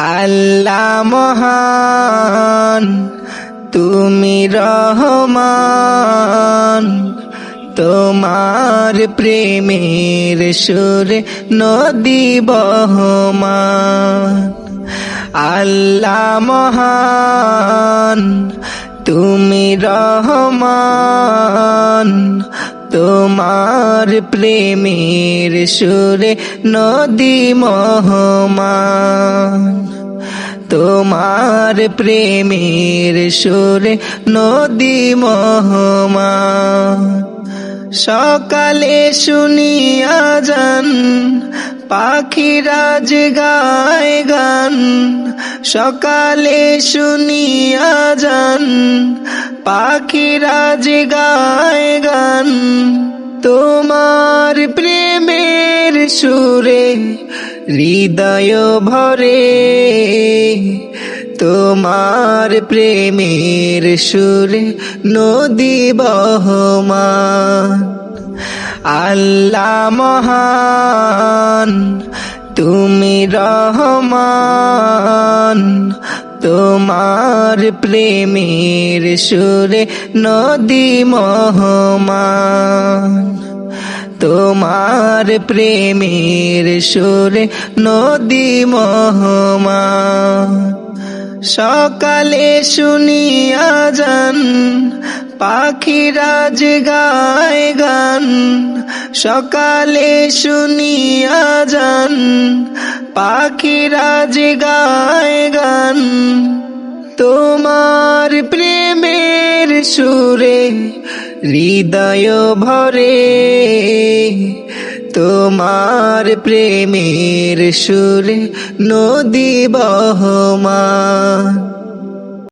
আল্লাহ মহান, তুমি রহমান। তোমার প্রেমের সুরে নদী বহমান। আল্লাহ মহান, তুমি রহমান। তোমার প্রেমের সুরে নদী মহমান তোমার প্রেমের সুরে নদী মহমান সকালে শুনিয়া যান, পাখিরা যে গায় গান। সকালে শুনিয়া যান, পাখিরা যে গায় গান। তোমার প্রেমের সুরে হৃদয় ভরে, তোমার প্রেমের সুরে নদী বহমান। আল্লাহ মহান, তুমি রহমান, তোমার প্রেমের সুরে নদী মহমান তোমার প্রেমের সুরে নদী মহমান সকালে শুনিয়া যান, পাখিরা যে গায় গান। সকালে শুনিয়া যান, পাখিরা যে গায় গান। সুরে হৃদয় ভরে তোমার প্রেমের সুরে নদী বহমান।